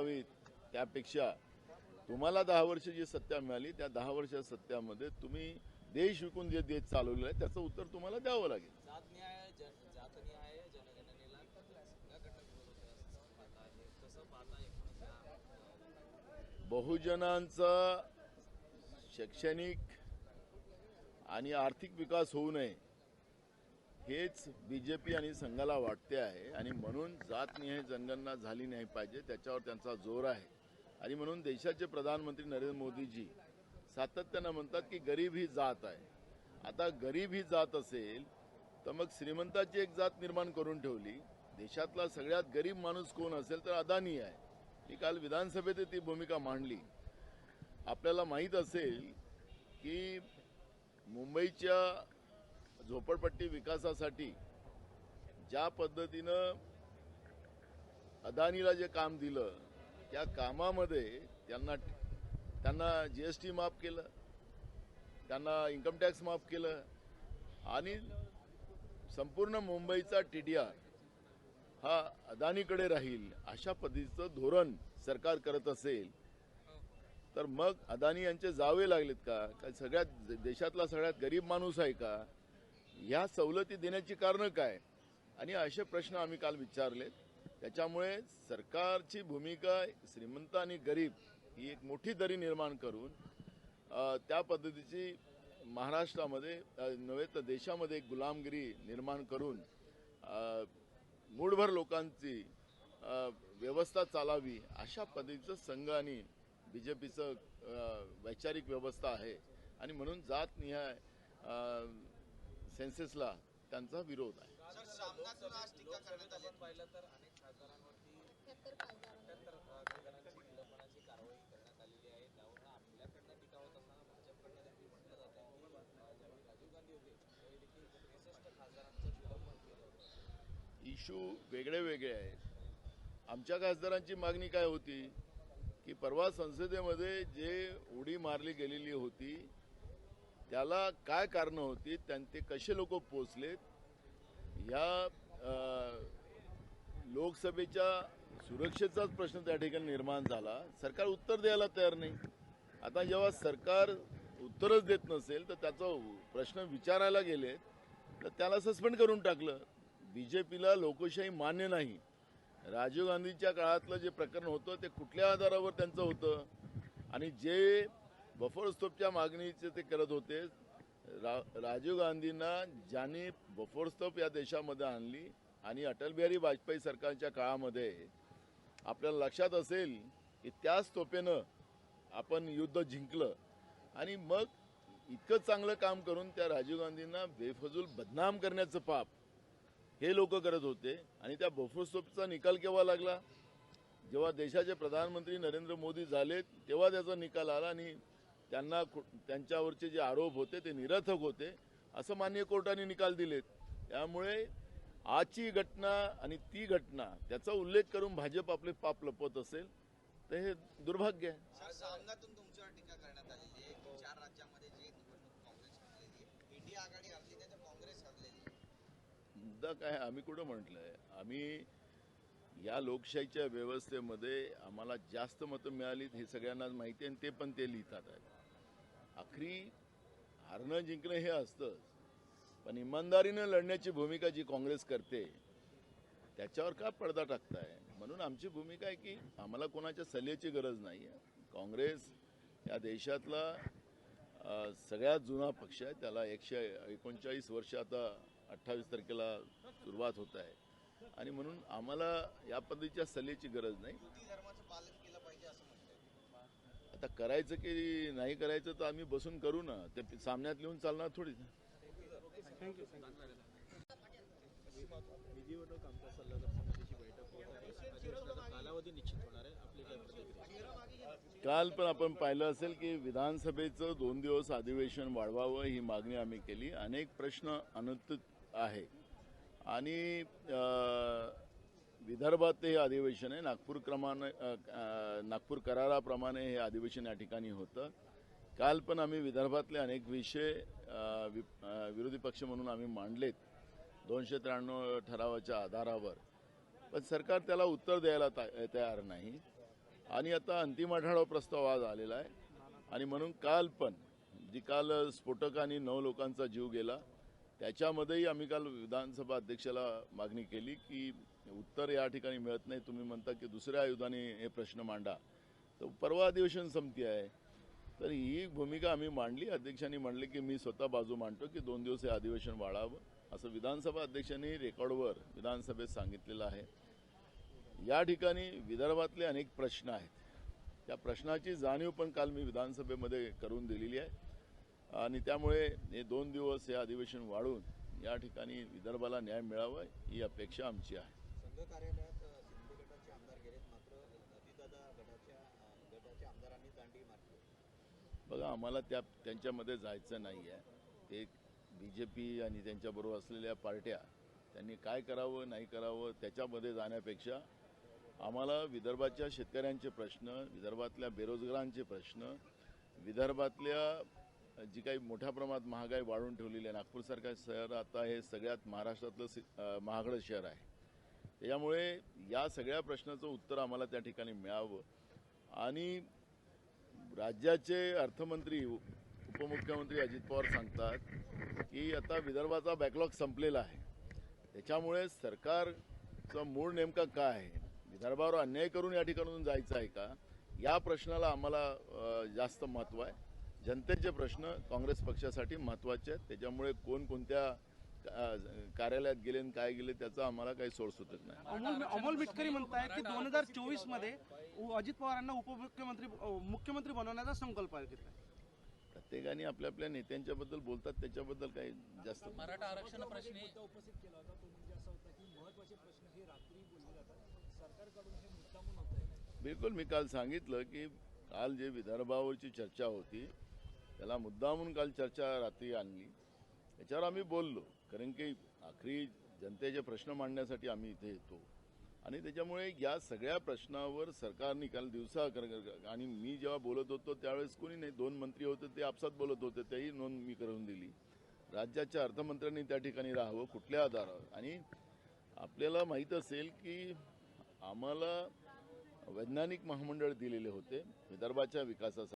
मिळावीत त्यापेक्षा तुम्हाला दहा वर्ष जी सत्ता मिळाली त्या दहा वर्षाच्या सत्यामध्ये तुम्ही देश विकून जे देश चालवलेलं आहे त्याचं उत्तर तुम्हाला द्यावं लागेल. बहुजनांचा शैक्षणिक आणि आर्थिक विकास होऊ नये हेच बी जे पी आणि संघाला वाटते आहे. आणि म्हणून जातनिहाय जनगणना झाली नाही पाहिजे त्याच्यावर त्यांचा जोर आहे. आणि म्हणून देशाचे प्रधानमंत्री नरेंद्र मोदीजी सातत्यानं म्हणतात की गरीब ही जात आहे. आता गरीब ही जात असेल तर मग श्रीमंताची एक जात निर्माण करून ठेवली. देशातला सगळ्यात गरीब माणूस कोण असेल तर अदानी आहे. मी काल विधानसभेत ती भूमिका मांडली. आपल्याला माहीत असेल की मुंबईच्या झोपडपट्टी विकासासाठी ज्या पद्धतीनं अदानीला जे काम दिलं त्या कामामध्ये त्यांना त्यांना जी एस टी माफ केलं त्यांना इन्कम टॅक्स माफ केलं आणि संपूर्ण मुंबईचा टी डी आर हा अदानीकडे राहील अशा पद्धतीचं धोरण सरकार करत असेल तर मग अदानी यांचे जावे लागलेत का? का सगळ्यात देशातला सगळ्यात गरीब माणूस आहे का? ह्या सवलती देण्याची कारणं काय? आणि असे प्रश्न आम्ही काल विचारलेत. त्याच्यामुळे सरकारची भूमिका श्रीमंत आणि गरीब ही एक मोठी दरी निर्माण करून त्या पद्धतीची महाराष्ट्रामध्ये नव्हे तर देशामध्ये एक गुलामगिरी निर्माण करून मूढभर लोकांची व्यवस्था चालावी अशा पद्धतीचं संघ आणि बी जे पीचं वैचारिक व्यवस्था आहे. आणि म्हणून जात निहाय सेन्सेसला त्यांचा विरोध आहे. इशू वेगळे वेगळे आहेत. आमच्या खासदारांची मागणी काय होती? की परवा संसदेमध्ये जे उडी मारली गेलेली होती त्याला काय कारणं होती त्यां ते कसे लोक पोचलेत या लोकसभेच्या सुरक्षेचाच प्रश्न त्या ठिकाणी निर्माण झाला. सरकार उत्तर द्यायला तयार नाही. आता जेव्हा सरकार उत्तरच देत नसेल तर त्याचा प्रश्न विचारायला गेले तर त्याला सस्पेंड करून टाकलं. बी जे पीला लोकशाही मान्य नाही. राजीव गांधीच्या काळातलं जे प्रकरण होतं ते कुठल्या आधारावर त्यांचं होतं? आणि जे बफर स्तूपच्या मागणीचे ते करत होते. रा राजीव गांधींना ज्यांनी बफर या देशामध्ये आणली आणि अटल बिहारी वाजपेयी सरकारच्या काळामध्ये आपल्याला लक्षात असेल की त्याच स्तोपेनं आपण युद्ध जिंकलं आणि मग इतकं चांगलं काम करून त्या राजीव गांधींना बेफजूल बदनाम करण्याचं पाप हे लोक करत होते आणि त्या बफोस्तोपचा निकाल केव्हा लागला? जेव्हा देशाचे प्रधानमंत्री नरेंद्र मोदी झाले तेव्हा त्याचा निकाल आला आणि त्यांना त्यांच्यावरचे जे आरोप होते ते निरर्थक होते. असं मान्य कोर्टाने निकाल दिलेत. त्यामुळे आजची घटना आणि ती घटना त्याचा उल्लेख करून भाजप आपले पाप लपवत असेल तर हे दुर्भाग्य आहे. काय आम्ही कुठं म्हटलंय? आम्ही या लोकशाहीच्या व्यवस्थेमध्ये आम्हाला जास्त मतं मिळालीत हे सगळ्यांनाच माहिती आहे आणि ते पण ते लिहितात. आहेत आखरी हारणं जिंकणं हे असतंच पण इमानदारीनं लढण्याची भूमिका जी काँग्रेस करते त्याच्यावर का पडदा टाकताय? म्हणून आमची भूमिका आहे की आम्हाला कोणाच्या सल्ल्याची गरज नाही आहे काँग्रेस या देशातला सगळ्यात जुना पक्ष आहे. त्याला एकशे एकोणचाळीस वर्ष आता अठ्ठावीस तारखेला सुरुवात होत आहे. आणि म्हणून आम्हाला या पद्धतीच्या सल्ल्याची गरज नाही. आता करायचं की नाही करायचं तर आम्ही बसून करू ना. ते सामन्यात लिहून चालणार थोडी. निवडणूक आमदार सल्लागार समितीची बैठक होत आहे अधिवेशनाचा कालावधी निश्चित होणार आहे आपली काय प्रतिक्रिया काल पण आपण पाहिलं असेल की विधानसभेचं दोन दिवस अधिवेशन वाढवावं ही मागणी आम्ही केली. अनेक प्रश्न अनुत्तरित आहे आणि अ, विदर्भात हे अधिवेशन आहे. नागपूर क्रमाने नागपूर कराराप्रमाणे हे अधिवेशन या ठिकाणी होतं. काल पण आम्ही विदर्भातले अनेक विषय वि- विरोधी पक्ष म्हणून आम्ही मांडलेत दोनशे त्र्याण्णव ठरावाच्या आधारावर. पण सरकार त्याला उत्तर द्यायला तयार नाही. आणि आता अंतिम आढावा प्रस्ताव आज आलेला आहे. आणि म्हणून काल पण जी काल स्फोटकांनी नऊ लोकांचा जीव गेला त्याच्यामध्येही आम्ही काल विधानसभा अध्यक्षाला मागणी केली की उत्तर या ठिकाणी मिळत नाही. तुम्ही म्हणता की दुसऱ्या आयुधाने हे प्रश्न मांडा. तर परवा अधिवेशन संपती आहे. तर ही भूमिका आम्ही मांडली. अध्यक्षांनी मांडली की मी स्वतः बाजू मांडतो की दोन दिवस हे अधिवेशन वाढावं. असं विधानसभा अध्यक्षांनी रेकॉर्डवर विधानसभेत सांगितलेलं आहे. या ठिकाणी विदर्भातले अनेक प्रश्न आहेत. त्या प्रश्नाची जाणीव पण काल मी विधानसभेमध्ये करून दिलेली आहे. आणि त्यामुळे हे दोन दिवस हे अधिवेशन वाढून या ठिकाणी विदर्भाला न्याय मिळावा ही अपेक्षा आमची आहे. संघ कार्यालयात अ, शिंदे गटाचे आमदार गेलेत मात्र अतिदादा गटाच्या अ, गटाच्या आमदारांनी दांडी मारली. बघा आम्हाला त्या त्यांच्यामध्ये जायचं नाही आहे ते बी जे पी आणि त्यांच्याबरोबर असलेल्या पार्ट्या त्यांनी काय करावं नाही करावं त्याच्यामध्ये जाण्यापेक्षा आम्हाला विदर्भाच्या शेतकऱ्यांचे प्रश्न विदर्भातल्या बेरोजगारांचे प्रश्न विदर्भातल्या जी काही मोठ्या प्रमाणात महागाई वाढून ठेवलेली आहे नागपूरसारखं शहर आता हे सगळ्यात महाराष्ट्रातलं महागडं शहर आहे. त्याच्यामुळे या सगळ्या प्रश्नाचं उत्तर आम्हाला त्या ठिकाणी मिळावं. आणि राज्याचे अर्थमंत्री उपमुख्यमंत्री अजित पवार सांगतात की आता विदर्भाचा बॅकलॉग संपलेला आहे. त्याच्यामुळे सरकारचा मूळ नेमका काय आहे? विदर्भावर अन्याय करून या ठिकाणून जायचं आहे का? या प्रश्नाला आम्हाला जास्त महत्त्व आहे. जनतेचे प्रश्न काँग्रेस पक्षासाठी महत्त्वाचे आहेत. त्याच्यामुळे कोण कोणत्या कार्यालयात गेले आणि काय गेले त्याचा आम्हाला काही सोड सुटत नाही. अमोल अमोल मिटकरी म्हणतायत की दोन हजार चोवीसमध्ये अजित पवारांना उपमुख्यमंत्री मुख्यमंत्री बनवण्याचा संकल्प आहे प्रत्येकाने आपल्या आपल्या नेत्यांच्याबद्दल बोलतात त्याच्याबद्दल काही जास्त मराठा आरक्षण प्रश्नी बिलकुल मी काल सांगितलं की काल जे विदर्भावरची चर्चा होती त्याला मुद्दामून काल चर्चा रात्री आणली. याच्यावर आम्ही बोललो. कारण की आखरी जनतेचे प्रश्न मांडण्यासाठी आम्ही इथे येतो. आणि त्याच्यामुळे या सगळ्या प्रश्नावर सरकारने काल दिवसा कर- आणि मी जेव्हा बोलत होतो त्यावेळेस कोणी नाही. दोन मंत्री होते ते आपसात बोलत होते तेही नोंद मी करून दिली. राज्याच्या अर्थमंत्र्यांनी त्या ठिकाणी राहावं कुठल्या आधारावर. आणि आपल्याला माहीत असेल की आम्हाला वैज्ञानिक महामंडळ दिलेले होते विदर्भाच्या विकासासाठी.